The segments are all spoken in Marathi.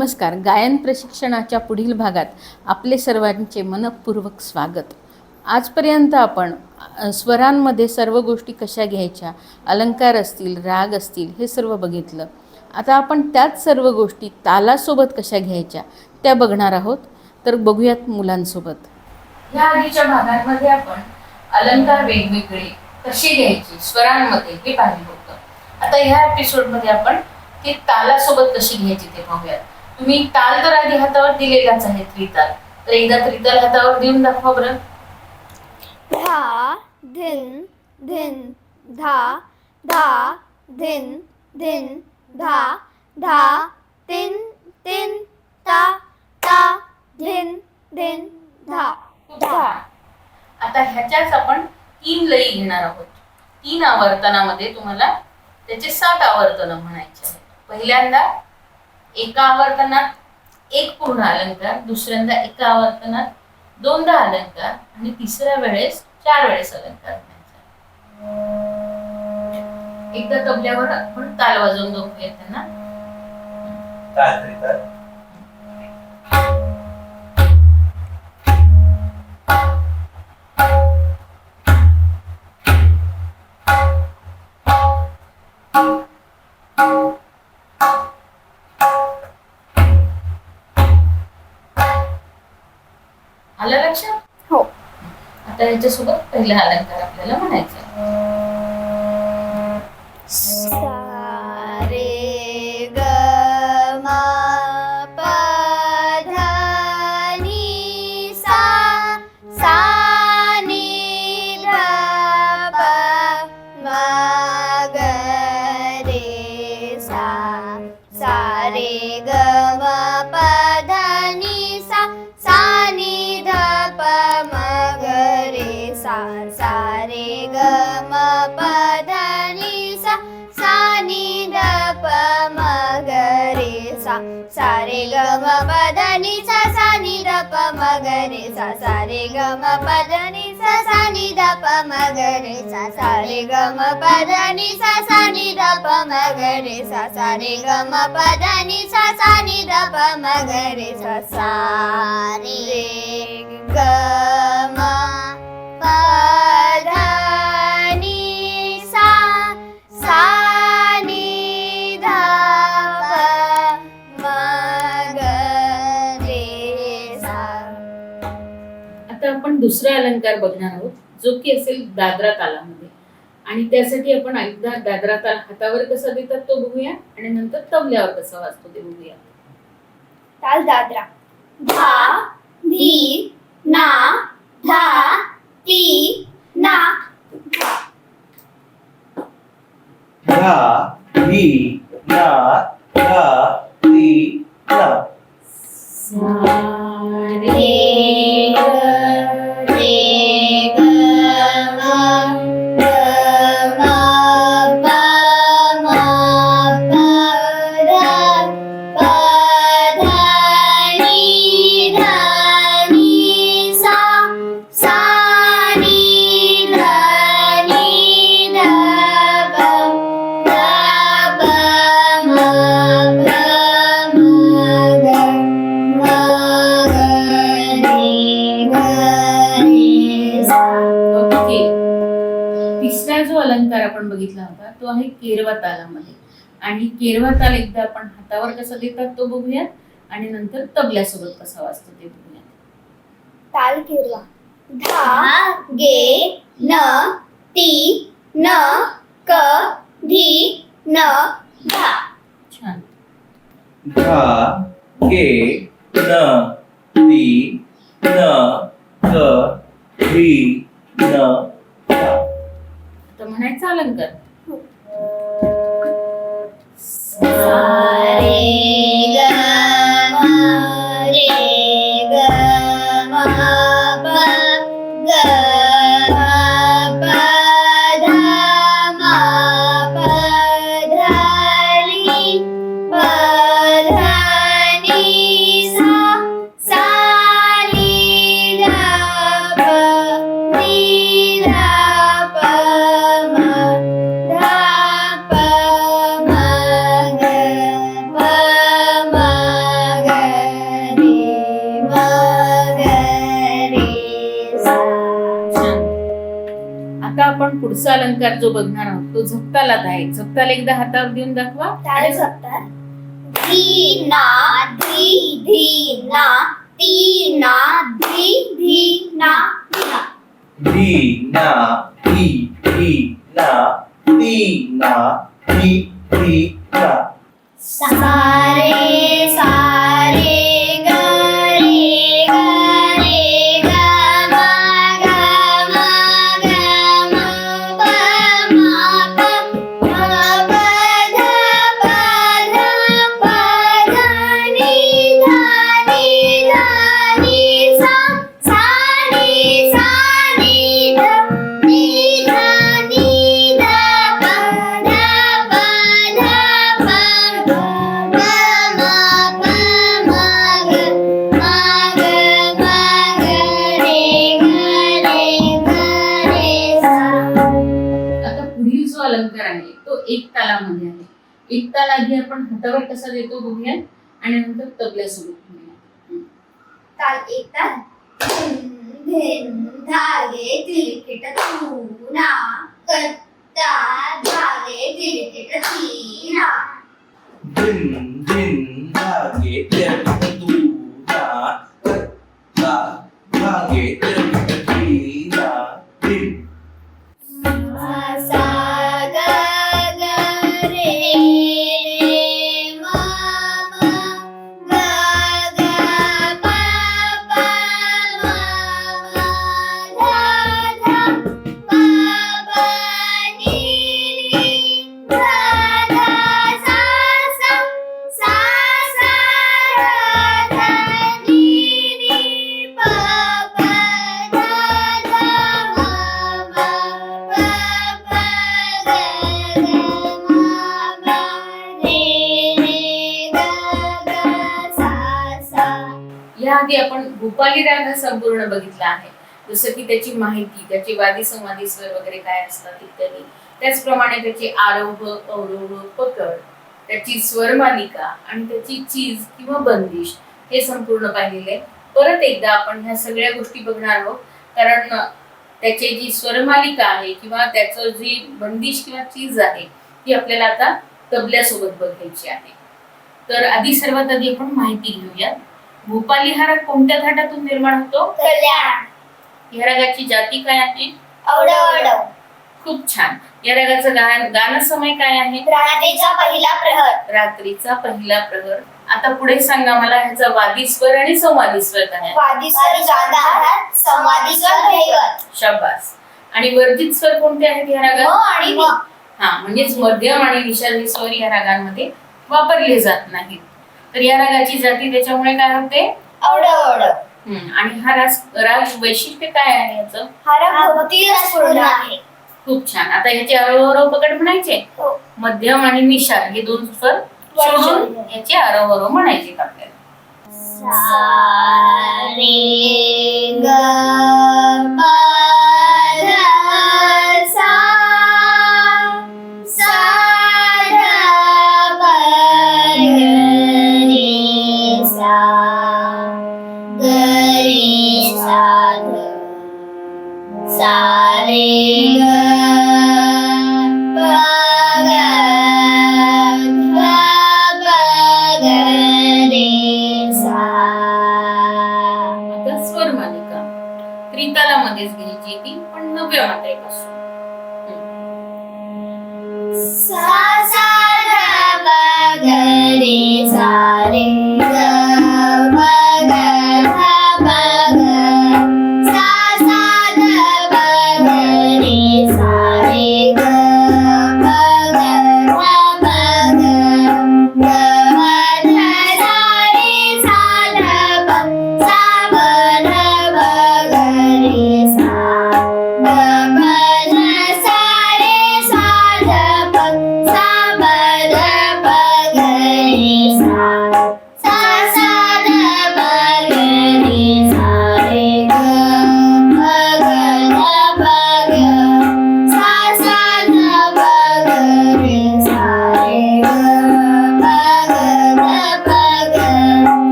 नमस्कार. गायन प्रशिक्षणाच्या पुढील भागात आपले सर्वांचे मनपूर्वक स्वागत. आजपर्यंत आपण स्वरांमध्ये सर्व गोष्टी कशा घ्यायच्या अलंकार असतील राग असतील हे सर्व बघितलं. आता आपण त्याच सर्व गोष्टी तालासोबत कशा घ्यायच्या त्या बघणार आहोत. तर बघूयात मुलांसोबत. या आधीच्या भागांमध्ये आपण अलंकार वेगवेगळे कसे घ्यायचे स्वरांमध्ये हे पाहिलं होतं. आता ह्या एपिसोडमध्ये आपण ती तालासोबत कशी घ्यायची ते पाहूयात तुम्ही ताल तर आधी हातावर दिलेलाच आहे त्रिताल. तर एकदा त्रिताल हातावर देऊन दाखवा बरं. धा धिन धिन धा धा धिन धिन धा धा तिन तिन ता ता धिन धिन धा. धा आता ह्याच्याच आपण तीन लई घेणार आहोत. तीन आवर्तनामध्ये तुम्हाला त्याचे सात आवर्तन म्हणायचे आहेत. पहिल्यांदा एका आवर्तनात एक पूर्ण अलंकार दुसऱ्यांदा एका आवर्तनात दोनदा अलंकार आणि तिसऱ्या वेळेस चार वेळेस अलंकार एकदा तबल्यावर आपण ताल वाजवून बघूया त्यांना. आलं लक्षात? हो. आता याच्यासोबत पहिला अलंकार आपल्याला म्हणायचा रे ग म प ध नि सा सा नि द प म ग रे सा सा रे ग म प ध नि सा सा नि द प म ग रे सा सा रे ग म प ध नि सा सा नि द प म ग रे सा सा रे ग म प ध नि सा सा नि द प म ग रे सा सा रे ग म प ध नि सा सा नि द प म ग रे सा सा रे ग म प आपण दुसरा अलंकार बघणार आहोत जो की असेल दादरा तालामध्ये आणि त्यासाठी आपण एकदा दादरा ताल हातावर कसा देतात तो बघूया आणि नंतर तबल्यावर कसा वाजतो ते बघूया. ताल दादरा. धा धी ना धा ती ना. धा धी ना धा ती ना. रे ग रे Amen. केरवा तालामध्ये. आणि केरवा ताल एकदा आपण हातावर कसा देतात तो बघूया आणि नंतर तबल्यासोबत कसा वाजतो ते बघूया ताल किरवा. धा गे न ती न क धी न धा. छान. धा गे न ती न क धी न धा. आता म्हणायचा अलंकार. Sigh. पुढचा अलंकार जो बघणार आहोत तो झपतालात आहे. झपताला एकदा हातावर देऊन दाखवा. टाळे झपतात? धीना धी धी धीना धीना. धीना धी धीना तीना धी सारे आपण हातावर कसा देतो बघूया. आणि नंतर एक ताल धिन धागे तिलकिट तूना कत्ता धागे तिलकिट तीना दिन दिन धागे तेरतुना याआधी आपण भूपाली राग हा संपूर्ण बघितला आहे. जसं की त्याची माहिती त्याचे वादी संवादी स्वर वगैरे काय असतात इत्यादी. त्याचप्रमाणे त्याचे आरोह अवरोह पकड त्याची स्वरमालिका आणि त्याची चीज किंवा बंदिश हे संपूर्ण पाहिलेले. परत एकदा आपण ह्या सगळ्या गोष्टी बघणार आहोत. कारण त्याची जी स्वरमालिका आहे किंवा त्याचं जी बंदिश किंवा चीज आहे ती आपल्याला आता तबल्यासोबत बघायची आहे. तर आधी सर्वात आधी आपण माहिती घेऊयात. भूपाली हा राग कोणत्या थाटातून निर्माण होतो? कल्याण. या रागाची जाती काय आहे? खूप छान. या रागाचं गायन गाणं समय काय आहे? रात्रीचा पहिला प्रहर. रात्रीचा पहिला प्रहर. आता पुढे सांगा मला ह्याचा वादी स्वर आणि संवादी स्वर काय धैवत शाबास. आणि वर्जित स्वर कोणते आहेत या म रागात आणि हा म्हणजेच मध्यम आणि विषाद स्वर या रागांमध्ये वापरले जात नाहीत. तर या रागाची जाती त्याच्यामुळे काय होते? अवडव हम्म, आणि हा राग राग वैशिष्ट्य काय आहे याचं? हा राग भक्ती रसपूर्ण आहे. खूप छान. आता ह्याचे आरोह पकड म्हणायचे? हो. मध्यम आणि निषाद हे दोन स्वर शोधून याचे आरोह म्हणायचे आपल्याला. सा रे ग प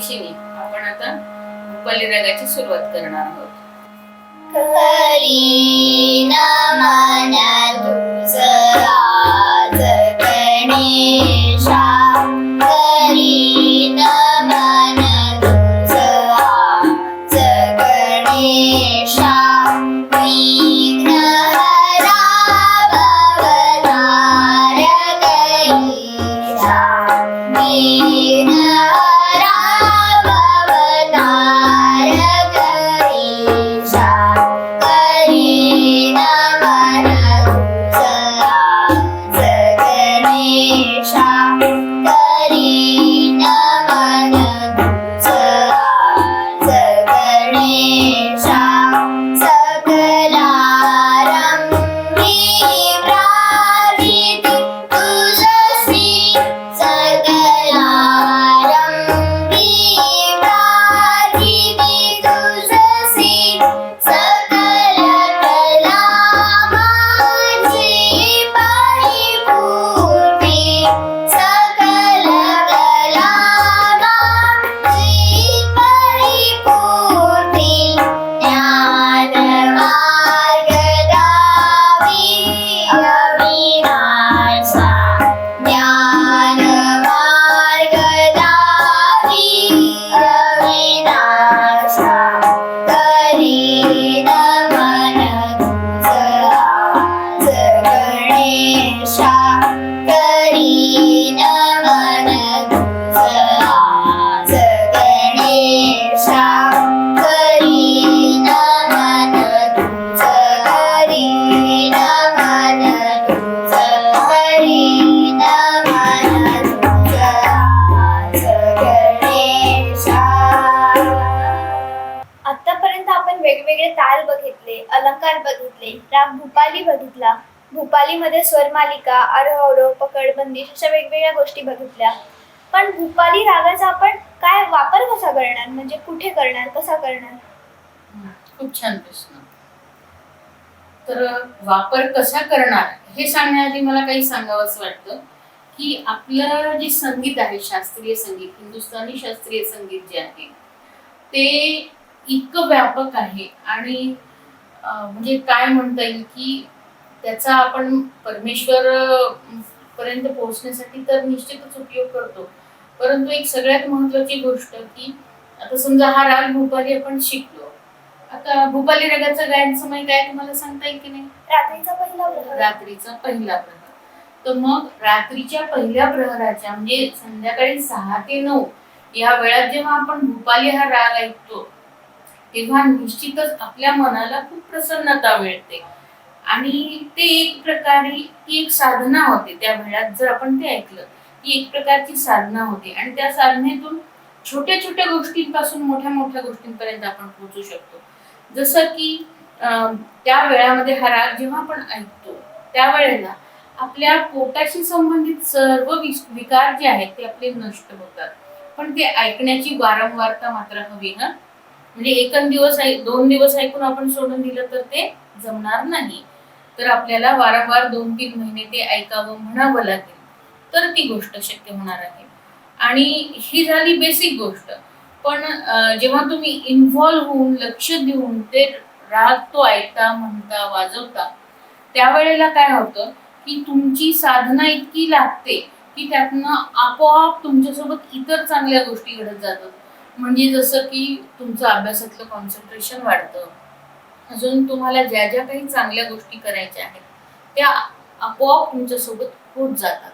मिरचीने आपण आता बलिरागाची सुरुवात करणार आहोत. बघितले अलंकार बघितले राग भूपाली बघितला भूपालीमध्ये स्वरमालिका आरोह अवरोह पकडबंदी अशा वेगवेगळ्या गोष्टी बघितल्या. पण भूपाली रागाचा आपण काय वापर कसा करणार? म्हणजे कुठे करणार? कसा करणार? खूप छान प्रश्न. तर वापर कसा करणार? हे सांगण्याआधी मला काही सांगावंच वाटतं की आपलं जे संगीत आहे शास्त्रीय संगीत हिंदुस्थानी शास्त्रीय संगीत जे आहे ते इतकं व्यापक आहे आणि म्हणजे काय म्हणता येईल की त्याचा आपण परमेश्वर पर्यंत पोहोचण्यासाठी तर निश्चितच उपयोग करतो. परंतु एक सगळ्यात महत्वाची गोष्ट की आता समजा हा राग भूपाली आपण शिकलो. आता भूपाली रागाचा गायन समय काय तुम्हाला सांगता येईल की नाही? रात्रीचा पहिला प्रहर. रात्रीचा पहिला प्रहर. तर मग रात्रीच्या पहिल्या प्रहराच्या म्हणजे संध्याकाळी सहा ते नऊ या वेळात जेव्हा आपण भूपाली हा राग ऐकतो तेव्हा निश्चितच आपल्या मनाला खूप प्रसन्नता मिळते. आणि ते एक प्रकारे ती एक साधना होते त्या वेळात जर आपण ते ऐकलं ती एक प्रकारची साधना होते. आणि त्या साधनेतून छोट्या छोट्या गोष्टींपासून मोठ्या मोठ्या गोष्टींपर्यंत आपण पोहोचू शकतो. जसं की त्या वेळामध्ये हा राग जेव्हा आपण ऐकतो त्यावेळेला आपल्या पोटाशी संबंधित सर्व विकार जे आहेत ते आपले नष्ट होतात. पण ते ऐकण्याची वारंवारता मात्र हवी ना म्हणजे एक दिवस दोन दिवस ऐकून आपण सोडून दिलं तर ते जमणार नाही. तर आपल्याला वारंवार दोन तीन महिने ते ऐकावं म्हणावं लागेल. तर ती गोष्ट शक्य होणार आहे. आणि ही झाली बेसिक गोष्ट. पण जेव्हा तुम्ही इन्व्हॉल्व्ह होऊन लक्ष देऊन ते राग तो ऐकता म्हणता वाजवता त्यावेळेला काय होतं की तुमची साधना इतकी लागते की त्यातनं आपोआप तुमच्यासोबत इतर चांगल्या गोष्टी घडत जातात. म्हणजे जसं की तुमचं अभ्यासातलं कॉन्सन्ट्रेशन वाढतं. अजून तुम्हाला ज्या ज्या काही चांगल्या गोष्टी करायच्या आहेत त्या आपोआप तुमच्यासोबत होत जातात.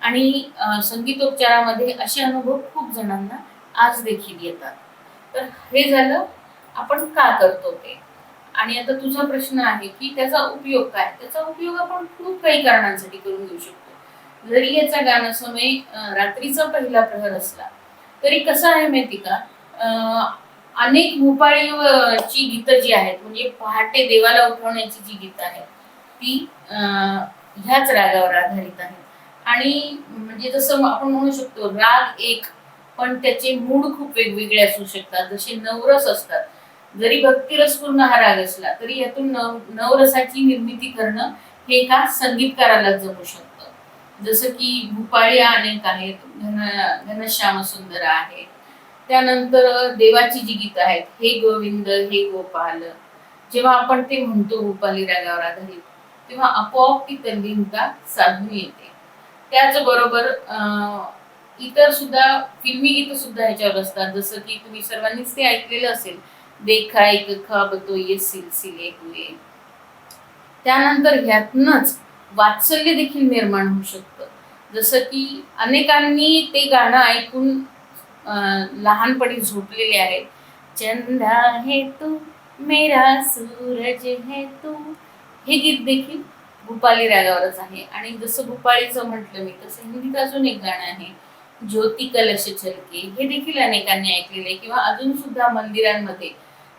आणि संगीतोपचारामध्ये असे अनुभव खूप जणांना आज देखील येतात. तर हे झालं आपण का करतो ते? आणि आता तुझा प्रश्न आहे की त्याचा उपयोग काय? त्याचा उपयोग आपण खूप काही कारणांसाठी करून घेऊ शकतो. जरी याचा गाणं समय रात्रीचा पहिला प्रहर असला तरी कसं आहे माहिती का? अनेक भूपाळी ची गीतं जी आहेत म्हणजे पहाटे देवाला उठवण्याची जी गीतं आहेत ती ह्याच रागावर आधारित आहेत. आणि म्हणजे जसं आपण म्हणू शकतो राग एक पण त्याचे मूड खूप वेगवेगळे असू शकतात जसे नवरस असतात. जरी भक्तिरसपूर्ण हा राग असला तरी यातून नव नवरसाची निर्मिती करणं हे एका संगीतकाराला जमू शकतं. जसं की भूपाळी अनेक आहेत घन घनश्याम सुंदर आहे त्यानंतर देवाची जी गीत आहेत हे गोविंद हे गोपाल जेव्हा आपण ते म्हणतो गोपाली रागावर आधारित तेव्हा आपोआप ती तल्लीनता साधून येते. त्याचबरोबर अं, इतर सुद्धा फिल्मी गीत सुद्धा ह्याच्यावर असतात जसं की तुम्ही सर्वांनीच ते ऐकलेलं असेल देखा एक खाब तो ये सिलसिले हुए. त्यानंतर ह्यातनच वात्सल्य देखील निर्माण होऊ शकतं. जसं की अनेकांनी ते गाणं ऐकून लहानपणी झोपलेले आहेत. चंदा है तू मेरा सूरज है तू. हे गीत देखील भूपाली रागावरच आहे. आणि जसं भूपाळीचं म्हटलं मी तसं हिंदीत अजून एक गाणं आहे ज्योती कलश छलके हे देखील अनेकांनी ऐकलेलं आहे. किंवा अजून सुद्धा मंदिरांमध्ये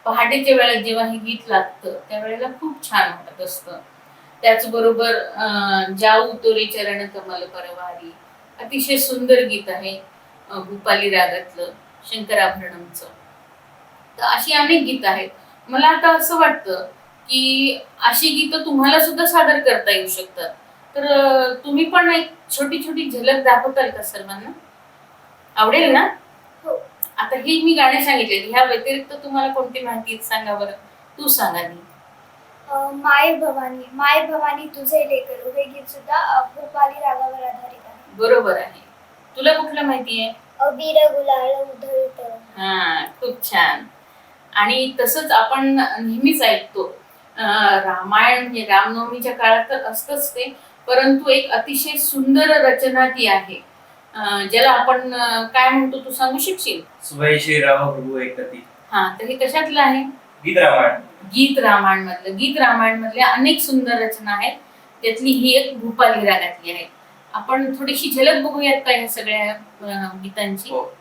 पहाटेच्या वेळेत जेव्हा हे गीत लागतं त्यावेळेला खूप छान वाटत असतं. त्याचबरोबर अं, जाऊ तोरे चरण कमल परवारी. अतिशय सुंदर गीत आहे भूपाली रागातलं शंकराभरणमचं. तर अशी अनेक गीत आहेत. मला आता असं वाटतं की अशी गीतं तुम्हाला सुद्धा सादर करता येऊ शकतात. तर तुम्ही पण एक छोटी छोटी झलक दाखवताल का सर्वांना? आवडेल ना? हो. आता ही मी गाणे सांगितले ह्या व्यतिरिक्त तुम्हाला कोणती माहिती सांगा बरं? तू सांगा अं, माय भवानी माय भवानी तुझे लेकरू हे गीत सुद्धा भूपाली रागावर आधारित आहे. बरोबर आहे. तुला कुठलं माहिती आहे? अबीर गुलाल उधळत. हा खूप छान. आणि तसंच आपण नेहमीच ऐकतो रामायण म्हणजे रामनवमीच्या काळात तर असतंच ते परंतु एक अतिशय सुंदर रचना ती आहे. ज्याला आपण काय म्हणतो तू सांगू शकशील? सुभाई श्रीराम प्रभू एकती हा तर हे कशातलं आहे? गीत रामायण. गीत रामायण मधलं गीत रामायण मधल्या अनेक सुंदर रचना आहेत. त्यातली ही एक भूपाली रागातली आहे. आपण थोडीशी झलक बघूयात का ह्या सगळ्या गीतांची? हो.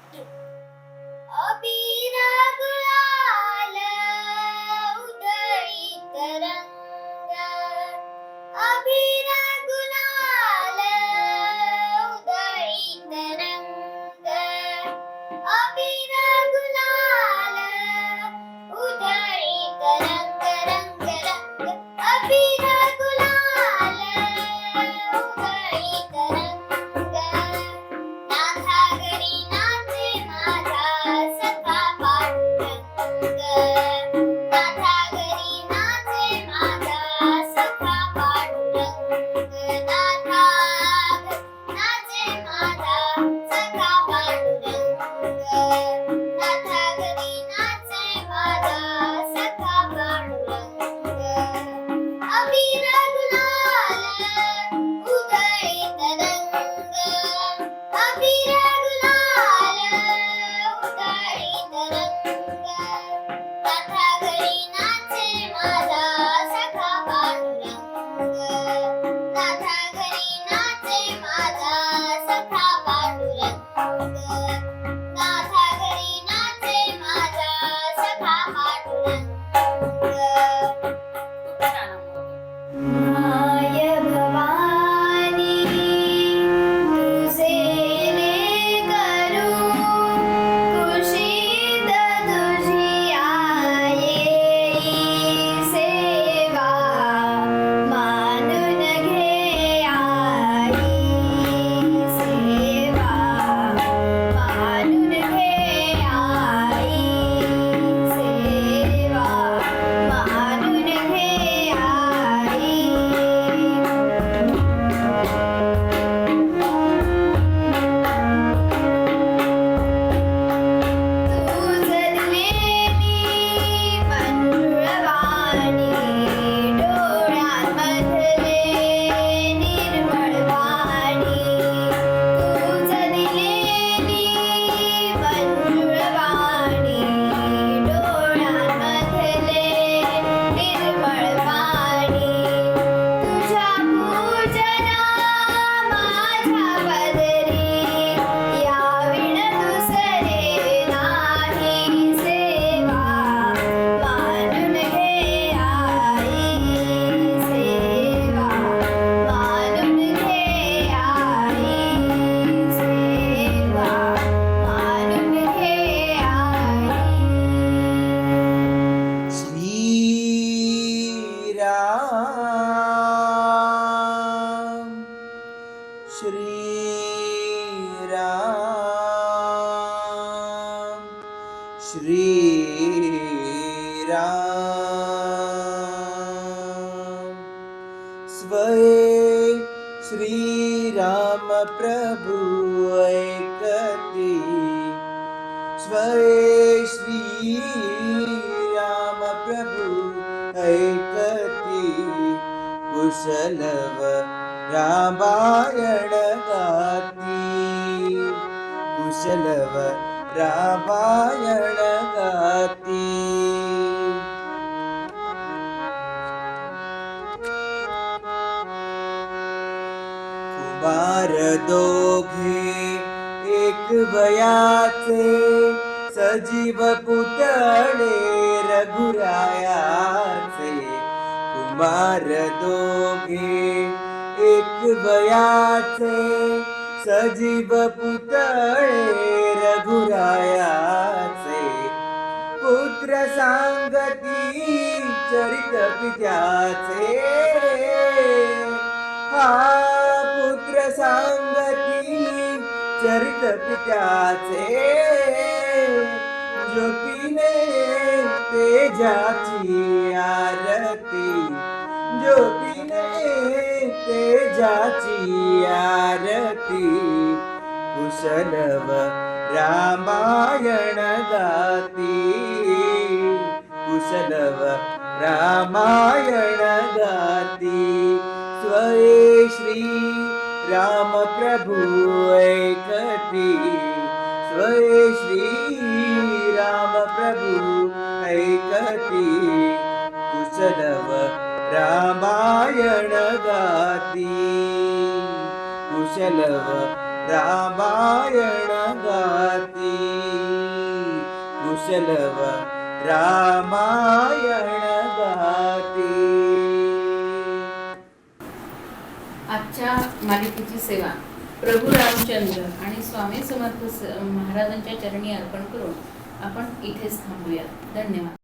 श्रीराम प्रभु ऐकती। स्वये श्रीराम प्रभु ऐकती। कुशलव रामायण गाती। कुशलव रामायण गाती कुमार दोघे एक वयाचे सजीव पुतळे रघुरायाचे. कुमार दोघे एक वयाचे सजीव पुतळे रघुरायाचे. पुत्र सांगती चरित पित्याचे. हा सांगती चरित पित्याचे ज्योतीने तेजाची आरती. ज्योतीने तेजाची आरती. कुशलव रामायण दाती. कुशलव रामायण दाती. स्वये श्री प्रभु ऐकती। स्वये श्री राम प्रभु ऐकती। कुशलव रामायण गाती। कुशलव रामायण गाती। कुशलव रामायण गाती आजच्या मालिकेची सेवा. प्रभू रामचंद्र आणि स्वामी समर्थ महाराजांच्या चरणी अर्पण करून आपण इथेच थांबूया. धन्यवाद.